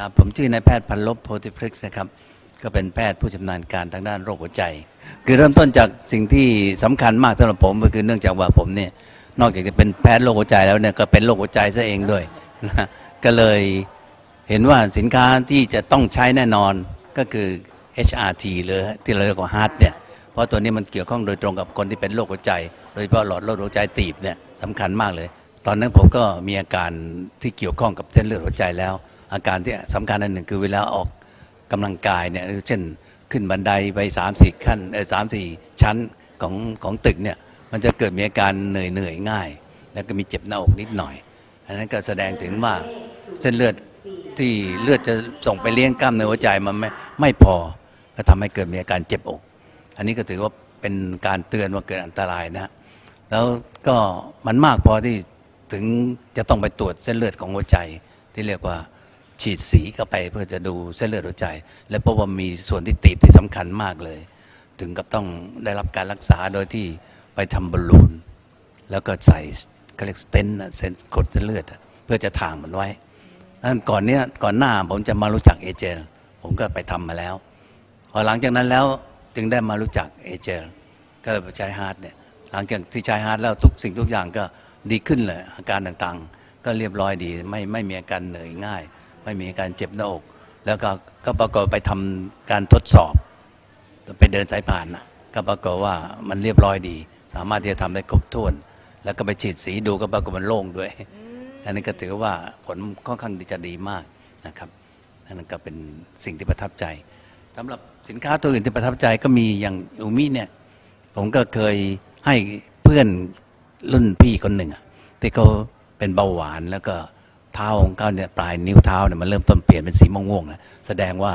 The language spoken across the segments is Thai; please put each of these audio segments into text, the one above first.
ครับผมชื่อนายแพทย์พันลบโพธิพฤกษ์นะครับ ก็เป็นแพทย์ผู้ชำนาญการทางด้านโรคหัวใจ คือเริ่มต้นจากสิ่งที่สำคัญมากสำหรับผมก็คือเนื่องจากว่าผมเนี่ยนอกจากจะเป็นแพทย์โรคหัวใจแล้วเนี่ยก็เป็นโรคหัวใจซะเองด้วยนะก็เลยเห็นว่าสินค้าที่จะต้องใช้แน่นอนก็คือ HRT หรือที่เราเรียกว่า HEART เนี่ยเพราะตัวนี้มันเกี่ยวข้องโดยตรงกับคนที่เป็นโรคหัวใจ โดยเฉพาะหลอดเลือดหัวใจตีบเนี่ยสำคัญมากเลย ตอนนั้นผมก็มีอาการที่เกี่ยวข้องกับเส้นเลือดหัวใจแล้ว อาการที่สำคัญอันหนึ่งคือเวลาออกกำลังกายเนี่ยเช่นขึ้นบันไดไปสามสี่ขั้นสามสี่ชั้นของของตึกเนี่ยมันจะเกิดมีอาการเหนื่อยเหนื่อยง่าย แล้วก็มีเจ็บหน้าอกนิดหน่อย อันนั้นก็แสดงถึงว่าเส้นเลือดที่เลือดจะส่งไปเลี้ยงกล้ามเนื้อหัวใจมันไม่ไม่พอก็ทำให้เกิดมีอาการเจ็บอก อันนี้ก็ถือว่าเป็นการเตือนว่าเกิดอันตรายนะแล้วก็มันมากพอที่ถึงจะต้องไปตรวจเส้นเลือดของหัวใจที่เรียกว่า ฉีดสีเข้าไปเพื่อจะดูเส้นเลือดหัวใจ และพบว่ามีส่วนที่ตีบที่สำคัญมากเลย ถึงกับต้องได้รับการรักษาโดยที่ไปทำบอลลูน แล้วก็ใส่เขาเรียกสเตนต์น่ะเส้นกดเส้นเลือด เพื่อจะถ่างมันไว้นั้นก่อนเนี้ยก่อนหน้าผมจะมารู้จักเอเจลผมก็ไปทำมาแล้ว พอหลังจากนั้นแล้วจึงได้มารู้จักเอเจลก็เลยไปใช้ฮาร์ดเนี่ยหลังจากที่ใช้ฮาร์ดแล้วทุกสิ่งทุกอย่างก็ดีขึ้นเลยอาการต่างๆ ก็เรียบร้อยดีไม่ไม่มีอาการเหนื่อยง่าย ไม่มีอาการเจ็บหน้าอก แล้วก็ก็ปรากฏไปทำการทดสอบไปเดินสายผ่านนะก็ปรากฏว่ามันเรียบร้อยดี สามารถที่จะทำได้ครบถ้วน แล้วก็ไปฉีดสีดูก็ปรากฏมันโล่งด้วย อันนี้ก็ถือว่าผลค่อนข้างที่จะดีมากนะครับอันนั้นก็เป็นสิ่งที่ประทับใจสำหรับสินค้าตัวอื่นที่ประทับใจก็มีอย่างอูมิเนี่ยผมก็เคยให้เพื่อนรุ่นพี่คนหนึ่งอะที่เขาเป็นเบาหวานแล้วก็ เท้าของเขาเนี่ยปลายนิ้วเท้าเนี่ยมันเริ่มต้นเปลี่ยนเป็นสีม่วงๆนะแสดงว่า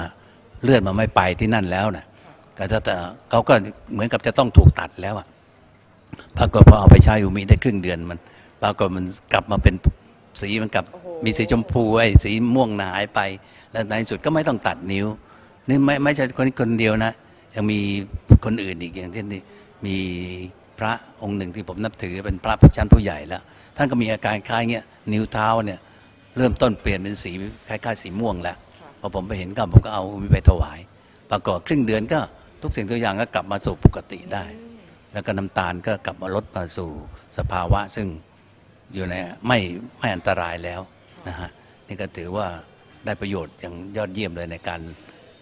เลือดมันไม่ไปที่นั่นแล้วนะก็จะแต่เขาก็เหมือนกับจะต้องถูกตัดแล้วอะปรากฏพอเอาไปใช้อูมิได้ครึ่งเดือนมัน ปรากฏมันกลับมาเป็นสีมันกลับโอ้โหมีสีชมพูไอ้สีม่วงหายไป แล้วในที่สุดก็ไม่ต้องตัดนิ้วนี่ไม่ไม่ใช่คนนี้คนเดียวนะ ยังมีคนอื่นอีกอย่างเช่นนี่มีพระองค์หนึ่งที่ผมนับถือเป็นพระผู้ชั้นผู้ใหญ่แล้ว ท่านก็มีอาการคล้ายเงี้ยนิ้วเท้าเนี่ย เริ่มต้นเปลี่ยนเป็นสีคล้ายๆสีม่วงแล้วพอผมไปเห็นก็ผมก็เอาอูมิไปถวาย ปรากฏครึ่งเดือนก็ทุกสิ่งทุกอย่างก็กลับมาสู่ปกติได้ แล้วก็น้ำตาลก็กลับมาลดมาสู่สภาวะซึ่งอยู่ในไม่ไม่อันตรายแล้วนะฮะนี่ก็ถือว่าได้ประโยชน์อย่างยอดเยี่ยมเลยในการ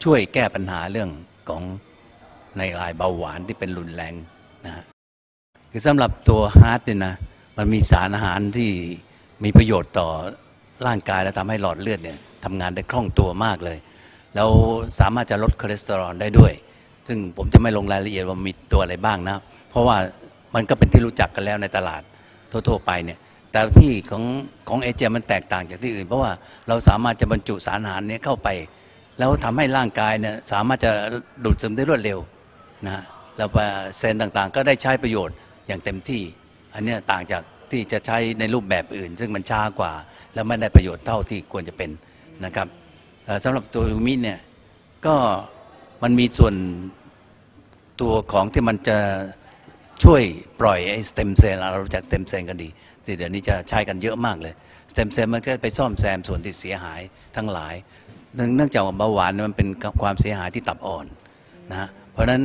ช่วยแก้ปัญหาเรื่องของในรายเบาหวานที่เป็นรุนแรงนะฮะคือสำหรับตัวฮาร์ดเนี่ยนะมันมีสารอาหารที่มีประโยชน์ต่อ ร่างกายและทำให้หลอดเลือดเนี่ยทำงานได้คล่องตัวมากเลย แล้วสามารถจะลดคอเลสเตอรอลได้ด้วย ซึ่งผมจะไม่ลงรายละเอียดว่ามีตัวอะไรบ้างนะ เพราะว่ามันก็เป็นที่รู้จักกันแล้วในตลาดทั่วๆไปเนี่ยแต่ที่ของของเอเจมันแตกต่างจากที่อื่น เพราะว่าเราสามารถจะบรรจุสารอาหารนี้เข้าไป แล้วทำให้ร่างกายเนี่ยสามารถจะดูดซึมได้รวดเร็วนะฮะแล้วเซลล์ต่างๆ ก็ได้ใช้ประโยชน์อย่างเต็มที่ อันนี้ต่างจาก ที่จะใช้ในรูปแบบอื่น ซึ่งมันช้ากว่า แล้วไม่ได้ประโยชน์เท่าที่ควรจะเป็นนะครับสำหรับตัวอูมิเนี่ยก็มันมีส่วนตัวของที่มันจะช่วยปล่อยไอ้สเต็มเซลล์เรารู้จักสเต็มเซลล์กันดีที่เดี๋ยวนี้จะใช้กันเยอะมากเลยสเต็มเซลล์มันก็ไปซ่อมแซมส่วนที่เสียหายทั้งหลาย เนื่องจากว่าเบาหวานมันเป็นความเสียหายที่ตับอ่อนนะฮะเพราะฉะนั้น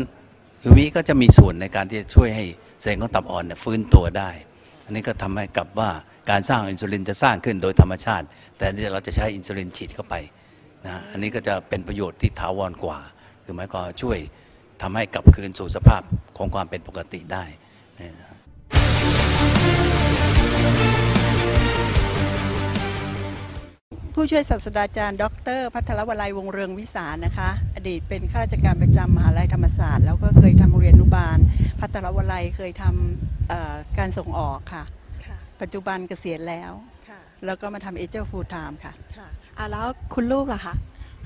ยูมิก็จะมีส่วนในการที่จะช่วยให้เซลล์ของตับอ่อนเนี่ยฟื้นตัวได้ อันนี้ก็ทำให้กับว่าการสร้างอินซูลินจะสร้างขึ้นโดยธรรมชาติ แต่นี่เราจะใช้อินซูลินฉีดเข้าไปนะอันนี้ก็จะเป็นประโยชน์ที่ถาวรกว่า คือหมายความช่วยทำให้กลับคืนสู่สภาพของความเป็นปกติได้นะ ผู้ช่วยศาสตราจารย์ ดร พัทรวลัยวงศ์เรืองวิสารนะคะ อดีตเป็นข้าราชการประจำมหาลัยธรรมศาสตร์ แล้วก็เคยทำโรงเรียนอนุบาล พัทรวลัยเคยทำเอ่อการส่งออกค่ะค่ะ ปัจจุบันเกษียณแล้วค่ะแล้วก็มาทำเอเจอร์ฟูลไทม์ค่ะค่ะอ่าแล้วคุณลูกล่ะคะ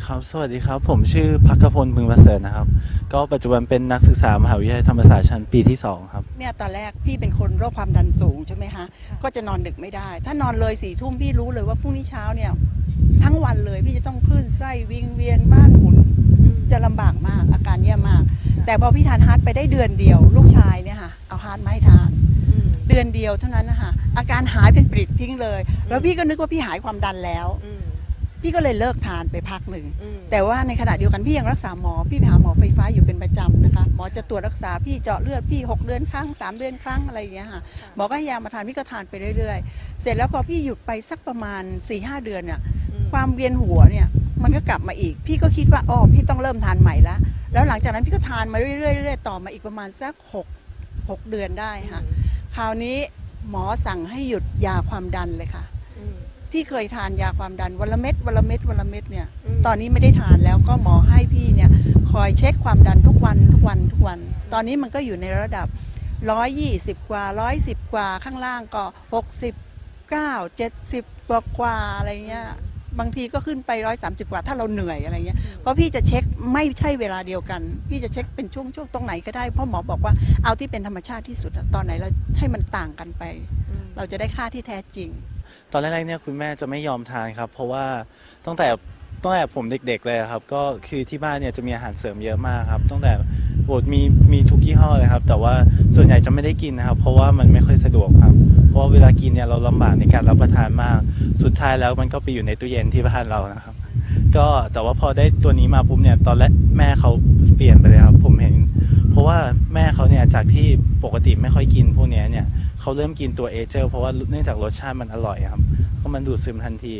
ครับ สวัสดีครับ ผมชื่อพักขพลพึงประเสริฐนะครับ ก็ปัจจุบันเป็นนักศึกษามหาวิทยาลัยธรรมศาสตร์ชั้นปีที่ 2 ครับ เนี่ยตอนแรกพี่เป็นคนโรคความดันสูงใช่ไหมคะ ก็จะนอนดึกไม่ได้ ถ้านอนเลยสี่ทุ่มพี่รู้เลยว่าพรุ่งนี้เช้าเนี่ย ทั้งวันเลยพี่จะต้องคลื่นไส้วิงเวียนบ้านหมุนจะลำบากมากอาการแย่มาก แต่พอพี่ทานฮาร์ดไปได้เดือนเดียว ลูกชายเนี่ยค่ะเอาฮาร์ดมาให้ทานอืมเดือนเดียวเท่านั้นนะคะอาการหายเป็นปริดทิ้งเลย แล้วพี่ก็นึกว่าพี่หายความดันแล้วอืมพี่ก็เลยเลิกทานไปพักหนึ่ง แต่ว่าในขณะเดียวกันพี่ยังรักษาหมอ พี่ไปหาหมอไฟฟ้าอยู่เป็นประจำนะคะ หมอจะตรวจรักษาพี่เจาะเลือดพี่ 6 เดือนครั้ง 3 เดือนครั้งอะไรอย่างเงี้ยค่ะ หมอก็ให้ยามาทานพี่ก็ทานไปเรื่อย ๆ เสร็จแล้วพอพี่หยุดไปสักประมาณ4ีหเดือนเนี่ย ความเวียนหัวเนี่ยมันก็กลับมาอีก พี่ก็คิดว่าอ๋อพี่ต้องเริ่มทานใหม่ละแล้วหลังจากนั้นพี่ก็ทานมาเรื่อยๆเรื่อยๆต่อมาอีกประมาณสัก6 6เดือนได้ค่ะคราวนี้หมอสั่งให้หยุดยาความดันเลยค่ะที่เคยทานยาความดันวันละเม็ดวันละเม็ดวันละเม็ดเนี่ยอืมตอนนี้ไม่ได้ทานแล้วก็หมอให้พี่เนี่ยคอยเช็คความดันทุกวันทุกวันทุกวัน ตอนนี้มันก็อยู่ในระดับ 120 กว่า 110 กว่าข้างล่างก็ 69 70กว่ากว่าอะไรเงี้ย บางทีก็ขึ้นไป130กว่าถ้าเราเหนื่อยอะไรเงี้ยเพราะพี่จะเช็คไม่ใช่เวลาเดียวกัน พี่จะเช็คเป็นช่วงๆตรงไหนก็ได้เพราะหมอบอกว่าเอาที่เป็นธรรมชาติที่สุดอะตอนไหนเราให้มันต่างกันไป เราจะได้ค่าที่แท้จริง ตอนแรกๆเนี่ยคุณแม่จะไม่ยอมทานครับ เพราะว่าตั้งแต่ตั้งแต่ผมเด็ก ๆ เลยครับ ก็คือที่บ้านเนี่ยจะมีอาหารเสริมเยอะมากครับตั้งแต่โอดมีมีทุกยี่ห้อเลยครับ แต่ว่าส่วนใหญ่จะไม่ได้กินนะครับ เพราะว่ามันไม่ค่อยสะดวกครับเพ ราะว่าเวลากินเนี่ยเราลำบากในการรับประทานมาก สุดท้ายแล้วมันก็ไปอยู่ในตู้เย็นที่บ้านเรานะครับ ก็แต่ว่าพอได้ตัวนี้มาปุ๊บเนี่ยตอนแรกแม่เขาเปลี่ยนไปเลยครับ ผมเห็น เพราะว่าแม่เขาเนี่ยจากที่ปกติไม่ค่อยกินพวกนี้เนี่ยเขาเริ่มกินตัวเอเจลเพราะว่าเนื่องจากรสชาติมันอร่อยครับก็มันดูดซึมทันที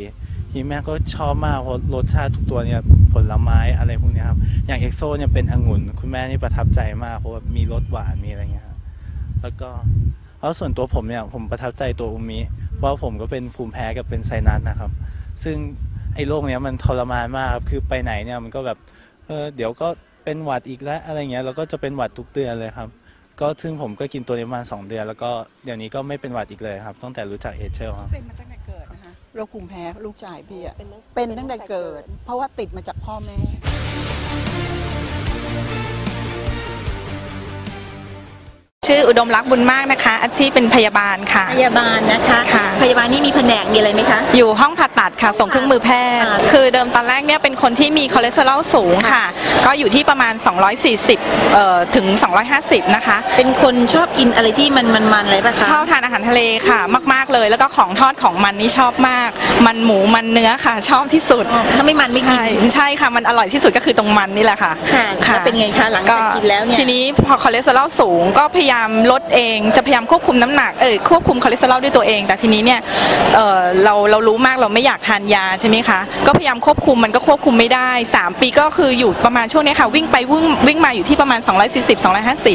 ที่แม่ก็ชอบมากเพราะรสชาติทุกตัวเนี่ยผลไม้อะไรพวกนี้ครับอย่างเอ็กโซเนี่ยเป็นองุ่น คุณแม่นี่ประทับใจมากเพราะว่ามีรสหวานมีอะไรเงี้ยครับแล้วก็ แล้วส่วนตัวผมเนี่ยผมประทับใจตัวอุมิเพราะว่าผมก็เป็นภูมิแพ้กับเป็นไซนัสนะครับ ซึ่งไอ้โรคเนี้ยมันทรมานมากครับคือไปไหนเนี่ยมันก็แบบเออเดี๋ยวก็เป็นหวัดอีกแล้วอะไรเงี้ยแล้วก็จะเป็นหวัดทุกเดือนเลยครับ ก็ซึ่งผมก็กินตัวนี้ประมาณสองเดือน แล้วก็เดี๋ยวนี้ก็ไม่เป็นหวัดอีกเลยครับตั้งแต่รู้จักเอเชลครับเป็นมาตั้งแต่เกิดนะคะโรคภูมิแพ้ลูกชายพี่อะเป็นตั้งแต่เกิด เพราะว่าติดมาจากพ่อแม่ ชื่ออุดมรักษ์บุญมากนะคะอาชีพเป็นพยาบาลค่ะ พยาบาลนะคะค่ะ พยาบาลนี่มีแผนกมีอะไรไหมคะ อยู่ห้องผ่าตัดค่ะ ส่งเครื่องมือแพทย์ อ่าคือเดิมตอนแรกเนี่ยเป็นคนที่มีคอเลสเตอรอลสูงค่ะ ก็อยู่ที่ประมาณ 240เอ่อถึง 250 นะคะ เป็นคนชอบกินอะไรที่มันมันมันอะไรปะคะชอบทานอาหารทะเลค่ะ มาก ๆเลย แล้วก็ของทอดของมันนี่ชอบมาก มันหมูมันเนื้อค่ะ ชอบที่สุด อ๋อถ้าไม่มันไม่กิน ใช่ใช่ค่ะมันอร่อยที่สุดก็คือตรงมันนี่แหละค่ะค่ะแล้วเป็นไงคะหลังจากกินแล้วเนี่ย ทีนี้พอคอเลสเตอรอลสูงก็พยายามลดเอง จะพยายามควบคุมน้ำหนักเออควบคุมคอเลสเตอรอลด้วยตัวเอง แต่ทีนี้เนี่ยเออเราเรารู้มากเราไม่อยากทานยาใช่ไหมคะ ก็พยายามควบคุมมันก็ควบคุมไม่ได้ 3 ปีก็คืออยู่ประมาณช่วงเนี้ยค่ะ วิ่งไปวิ่งวิ่งมาอยู่ที่ประมาณ 240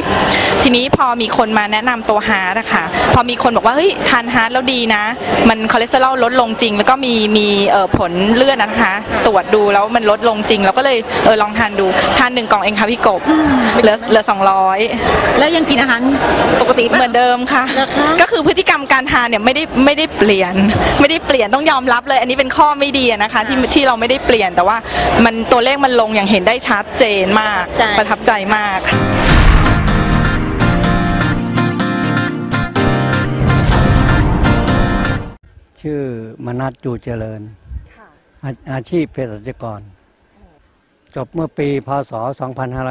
250 ทีนี้พอมีคนมาแนะนำตัวฮาร์ดอะค่ะพอมีคนบอกว่าเฮ้ยทานฮาร์ดแล้วดีนะ มันคอเลสเตอรอลลดลงจริง แล้วก็มีมีเอ่อผลเลือดนะคะ ตรวจดูแล้วมันลดลงจริงเราก็เลยเออลองทานดูทานหนึ่งกล่องเองค่ะพี่กบเหลือเหลือ200 แล้วยังกินอาหารปกติปะเหมือนเดิมค่ะเหรอคะก็คือพฤติกรรมการทานเนี่ยไม่ได้ไม่ได้เปลี่ยน ไม่ได้เปลี่ยนต้องยอมรับเลย อันนี้เป็นข้อไม่ดีอะนะคะที่ที่เราไม่ได้เปลี่ยนแต่ว่ามันตัวเลขมันลงอย่างเห็นได้ชัดเจนมากประทับใจมากชื่อมนัสจูเจริญ อาอาชีพเภสัชกร จบเมื่อปีพศ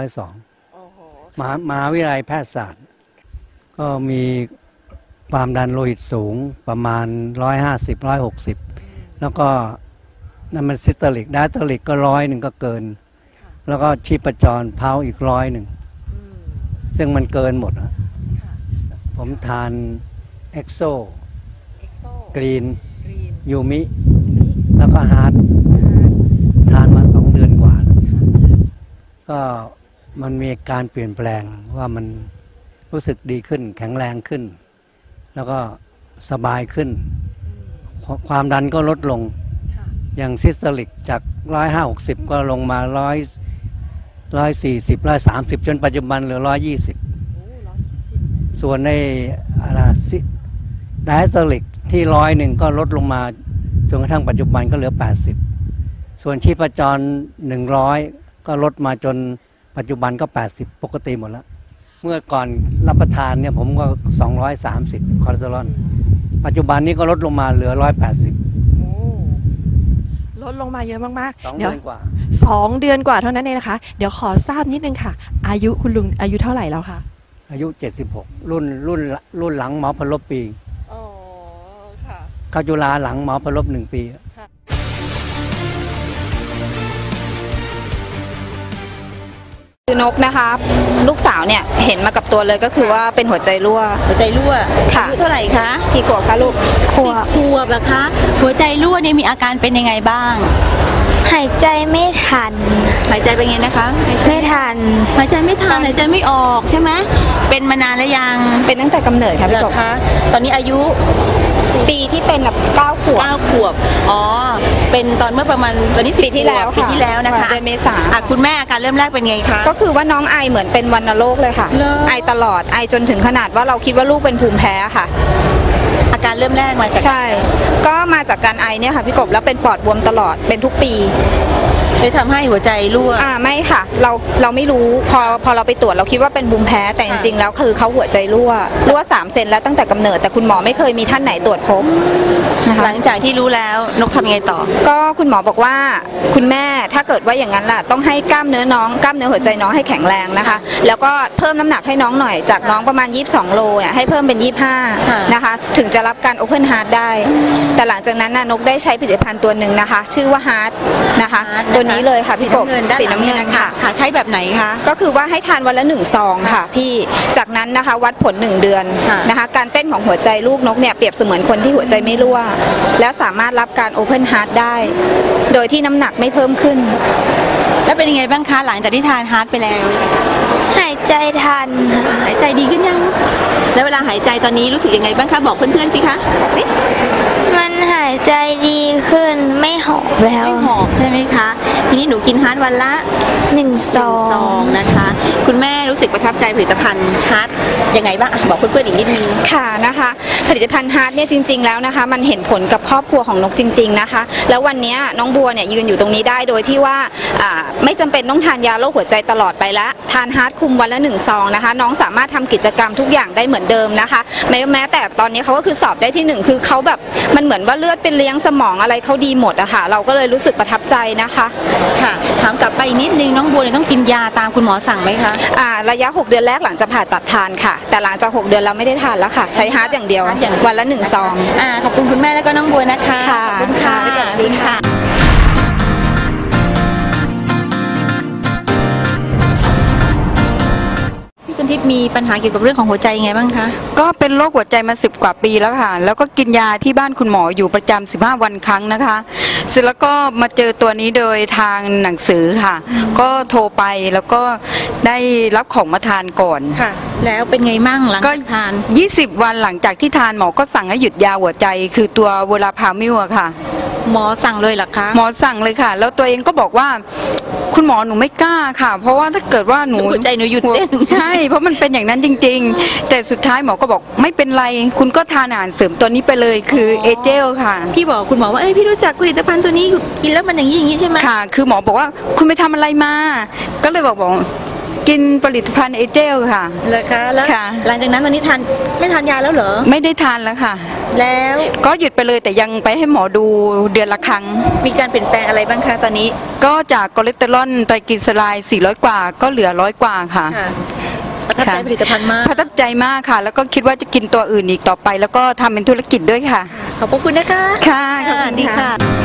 2502 มหามหาวิทยาลัยแพทยศาสตร์ ก็มีความดันโลหิตสูงประมาณ 150 160 แล้วก็น้ำมันซิสเตอริกดาตอริกก็ร้อยหนึ่งก็เกิน แล้วก็ชีพจรเพาอีกร้อยหนึ่ง ซึ่งมันเกินหมดอะผมทานเอ็กโซกรีนยูมิ แล้วก็ฮาร์ดทานมาสองเดือนกว่าแล้วก็มันมีการเปลี่ยนแปลงว่ามัน รู้สึกดีขึ้น แข็งแรงขึ้น แล้วก็สบายขึ้น ความดันก็ลดลง อย่างซิสเตอริกจากร้อยห้าหกสิบก็ลงมาร้อยร้อยสี่สิบร้อยสามสิบจนปัจจุบันเหลือร้อยยี่สิบส่วนในอะไรซิไดอะสลิกที่ร้อยหนึ่งก็ลดลงมาจนกระทั่งปัจจุบันก็เหลือ80ส่วนชีพจร100ก็ลดมาจนปัจจุบันก็80ปกติหมดแล้ว เมื่อก่อนรับประทานเนี่ยผมก็ 230 คอเลสเตอรอล ปัจจุบันนี้ก็ลดลงมาเหลือ 180 ลดลงมาเยอะมากสองๆเดี๋เดืยวอนกว่า สองเดือนกว่าเท่านั้นเองนะคะ เดี๋ยวขอทราบนิดนึงค่ะ อายุคุณลุงอายุเท่าไหร่แล้วคะอายุ 76 รุ่นรุ่นรุ่นหลังหมอพลบปี อ๋อค่ะ เข้าจุฬาหลังหมอพลบหนึ่งปี คือนกนะคะ ลูกสาวเนี่ยเห็นมากับตัวเลยก็คือว่าเป็นหัวใจรั่ว หัวใจรั่วค่ะ อายุเท่าไหร่คะกี่ขวบคะลูกขวสิบบขวบนะคะ หัวใจรั่วเนี่ยมีอาการเป็นยังไงบ้าง หายใจไม่ทัน หายใจเป็นไงนะคะไม่ทัน หายใจไม่ทันหายใจไม่ออกใช่ไหมเป็นมานานแล้วยังเป็นตั้งแต่กำเนิดค่ะเหรพี่กอบคะตอนนี้อายุปีที่เป็นแบบเก้าขวบ9ขวบ อ๋อ เป็นตอนเมื่อประมาณตอนนี้10ปีที่แล้วขบปีค่ะที่แล้วนะคะเดือนเมษาอะคุณแม่อาการเริ่มแรกเป็นไงคะ ก็คือว่าน้องไอเหมือนเป็นวัณโรคเลยค่ะเหรอไอตลอดไอจนถึงขนาดว่าเราคิดว่าลูกเป็นภูมิแพ้ค่ะอา การเริ่มแรกมาจาก ใช่ ก็มาจากการไอเนี่ยค่ะพี่กบแล้วเป็นปอดบวมตลอดเป็นทุกปี เลยทำให้หัวใจรั่วอ่าไม่ค่ะ เราเราไม่รู้พอพอเราไปตรวจเราคิดว่าเป็นบุมแพ้แต่จริงๆแล้วคือเขาหัวใจรั่วรั่ว3เซนแล้วตั้งแต่กำเนิดแต่คุณหมอไม่เคยมีท่านไหนตรวจพบนะคะหลังจากที่รู้แล้วนกทำยังไงต่อ ก็คุณหมอบอกว่าคุณแม่ถ้าเกิดว่าอย่างนั้นล่ะต้องให้กล้ามเนื้อน้องกล้ามเนื้อหัวใจน้องให้แข็งแรงนะคะ แล้วก็เพิ่มน้ำหนักให้น้องหน่อยจากน้องประมาณ 22 โลเนี่ยให้เพิ่มเป็นค่ะ25 นะคะ ถึงจะรับการ Open Heart ได้ แต่หลังจากนั้นน่ะนกได้ใช้ผลิตภัณฑ์ตัวหนึ่งนะคะ ชื่อว่า Heart นะคะ Heart ตัวนี้เลยค่ะพี่กบสีน้ำเงินด้านสีหลังน้ำเงินยค่ะค่ะใช้แบบไหนคะ ก็คือว่าให้ทานวันละหนึ่งซองค่ะ พี่จากนั้นนะคะวัดผล 1 เดือนค่ะนะคะการเต้นของหัวใจลูกนกเนี่ยเปรียบเสมือนคนที่หัวใจไม่รั่ว แล้วสามารถรับการ Open Heart ได้ โดยที่น้ำหนักไม่เพิ่มขึ้น แล้วเป็นยังไงบ้างคะหลังจากที่ทานฮาร์ดไปแล้ว หายใจทันค่ะหายใจดีขึ้นยัง แล้วเวลาหายใจตอนนี้รู้สึกยังไงบ้างคะบอกเพื่อนๆสิคะบอกสิมันหายใจดีขึ้นไม่หอบแล้วไม่หอบใช่ไหมคะ ทีนี้หนูกินฮาร์ดวันละหนึ่งซอซองงนะคะ คุณแม่รู้สึกประทับใจผลิตภัณฑ์ฮาร์ดยังไงบ้างอะบอกเพื่อนๆอีกนิดนึงค่ะนะคะ ผลิตภัณฑ์ฮาร์ดเนี่ยจริง ๆ แล้วนะคะ มันเห็นผลกับครอบครัวของนกจริง ๆนะคะ แล้ววันเนี้ยน้องบัวเนี่ยยืนอยู่ตรงนี้ได้โดยที่ว่าอ่าไม่จำเป็นต้องทานยาโรคหัวใจตลอดไปละทานฮาร์ดคุมวันละหนึ่งซองนะคะ น้องสามารถทำกิจกรรมทุกอย่างได้เหมือนเดิมนะคะ แม้แม้แต่ตอนนี้เขาก็คือสอบได้ที่หนึ่งคือเขาแบบมันเหมือนว่าเลือดเป็นเลี้ยงสมองอะไรเขาดีหมดอะค่ะ เราก็เลยรู้สึกประทับใจนะคะค่ะถามกลับไปอีกนิดนึงน้องบัวเนี่ยต้องกินยาตามคุณหมอสั่งไหมคะอ่าระยะ 6 เดือนแรกหลังจากผ่าตัดทานค่ะ แต่หลังจาก 6 เดือนเราไม่ได้ทานแล้วค่ะ ใช้ฮาร์ดอย่างเดียวฮาร์ทอย่างเดียววันละหนึ่งซองอ่าขอบคุณคุณแม่แล้วก็น้องบัวนะคะค่ะขอบคุณค่ะค่ะสวัสดีค่ะ ทิพย์มีปัญหาเกี่ยวกับเรื่องของหัวใจยังไงบ้างคะ ก็เป็นโรคหัวใจมาสิบกว่าปีแล้วค่ะ แล้วก็กินยาที่บ้านคุณหมออยู่ประจำ15วันครั้งนะคะ เสร็จแล้วก็มาเจอตัวนี้โดยทางหนังสือค่ะ ก็โทรไปแล้วก็ได้รับของมาทานก่อนค่ะ แล้วเป็นไงมั่งหลังก็จากทาน 20 วันหลังจากที่ทานหมอก็สั่งให้หยุดยาหัวใจ คือตัวเวลาพามิวอะค่ะ หมอสั่งเลยเหรอคะ หมอสั่งเลยค่ะ แล้วตัวเองก็บอกว่า คุณหมอหนูไม่กล้าค่ะ เพราะว่าถ้าเกิดว่าหนูหัวใจหนูหยุดเต้น ใช่ เพราะมันเป็นอย่างนั้นจริง ๆ แต่สุดท้ายหมอก็บอกไม่เป็นไร คุณก็ทานอาหารเสริมตัวนี้ไปเลยคือเอเจลค่ะ พี่บอกคุณหมอว่าเอ้ยพี่รู้จักผลิตภัณฑ์ตัวนี้กินแล้วมันอย่างนี้อย่างนี้ใช่ไหมค่ะ คือหมอบอกว่าคุณไปทำอะไรมา ก็เลยบอกบอก กินผลิตภัณฑ์เอเจลค่ะเหรอคะแล้วค่ะ หลังจากนั้นตอนนี้ทานไม่ทานยาแล้วเหรอ ไม่ได้ทานแล้วค่ะ แล้วก็หยุดไปเลยแต่ยังไปให้หมอดูเดือนละครั้ง มีการเปลี่ยนแปลงอะไรบ้างคะตอนนี้ก็จากคอเลสเตอรอลไตรกลีเซอไรด์400 กว่าก็เหลือร้อยกว่าค่ะ ค่ะประทับใจค่ะผลิตภัณฑ์มากประทับใจมากค่ะ แล้วก็คิดว่าจะกินตัวอื่นอีกต่อไป แล้วก็ทำเป็นธุรกิจด้วยค่ะ ขอบพระคุณนะคะค่ะขอบคุณดีค่ะค่ะ